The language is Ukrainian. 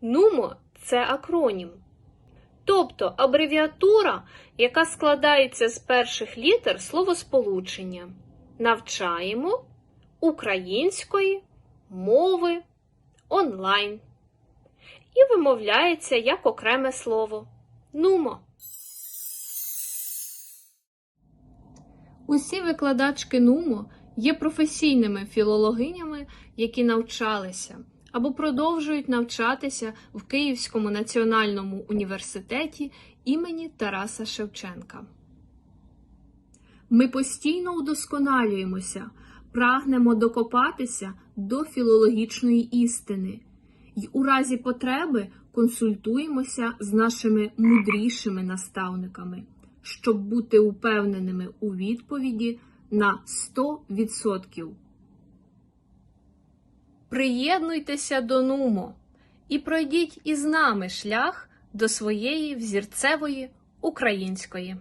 Нумо це акронім. Тобто абревіатура, яка складається з перших літер словосполучення. Навчаємо української мови онлайн. І вимовляється як окреме слово. Нумо. Усі викладачки НУМО є професійними філологинями, які навчалися або продовжують навчатися в Київському національному університеті імені Тараса Шевченка. Ми постійно удосконалюємося, прагнемо докопатися до філологічної істини і у разі потреби консультуємося з нашими мудрішими наставниками, щоб бути упевненими у відповіді на 100%. Приєднуйтеся до Нумо і пройдіть із нами шлях до своєї взірцевої української.